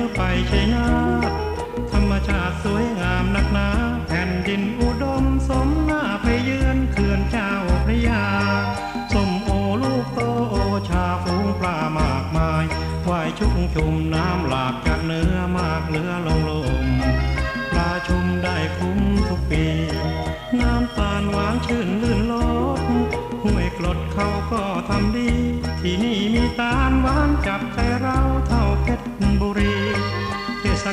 ื่อไปชันาธรรมชาติสวยงามนักหนาแผ่นดินอุดมสมหน้าไปเยือนเขื่อนเจ้าพระยาสมโอลูกโตโอชาฝูงปลามากมายว่ายชุกชุมน้ำหลากจากเนื้อมากเนื้อลงลมปลาชุมได้คุ้มทุกปี น้ำตาลหวานชื่นลื่นลดห้วยกรดเขาก็ทำดี ที่นี่มีตาลหวานจับใจเราทำ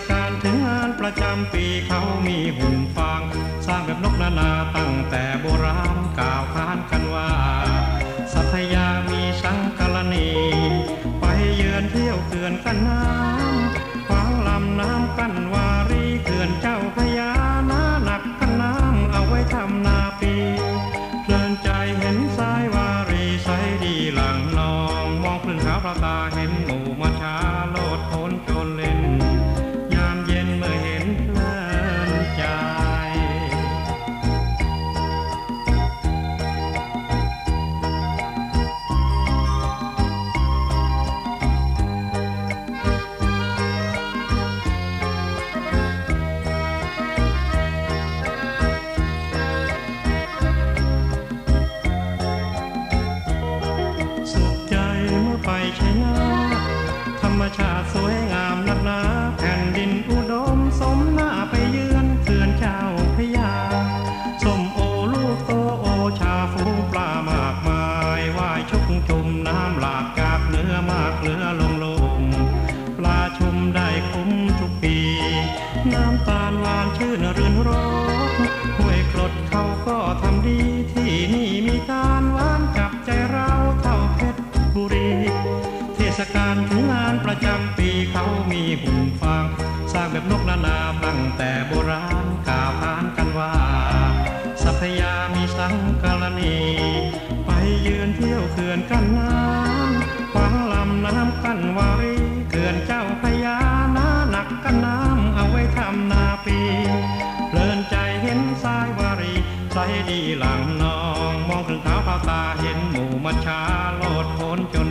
กาลถึงงานประจำปีเขามีหุ่นฟาง สร้างแบบนกนานาตั้งแต่โบราณกล่าวขานกันว่า สัพยามีสังกรณี ไปเยือนเที่ยวเขื่อนกันน้ำขวางลำน้ำกันวารีเขื่อนเจ้าพยานาหนักกันน้ำเอาไว้ทำนาปีเพลินใจเห็นสายวารีใสดีหลังนองมองฟืนขาวพระตาเห็นหมู่มา กหนาแผ่นดินอุดมสมหน้าไปเยือนเขื่อนเจ้าพะยาส้มโอลูกโตโอชาฟูปลามากมายว่ายชุกชุมน้ำหลากจากเนื้อมากเหลือลงลงปลาชุมได้คุ้มทุกปี น้ำตาลหวานชื่นรื่นรสห้วยกรดเขาก็ทำดีที่นี่มีตาลหวานจับใจเราเท่าเพชรบุรี เทศกาลถึงงานประจำปีเขามี หุ่นฟาง สร้างแบบนกนานาตั้งแต่โบราณกล่าวขานกันว่า สัพยามีสังกรณี ไปยืนเที่ยวเขื่อนกันน้ำขวางลำน้ำกันวารีเขื่อนเจ้าพระยานาหนักกันน้ำเอาไว้ทำนาปีเพลินใจเห็นสายวารีใสดีหลังนอง มองถึงขาวพาตาเห็นหมู่มัชชาโลดโผนจน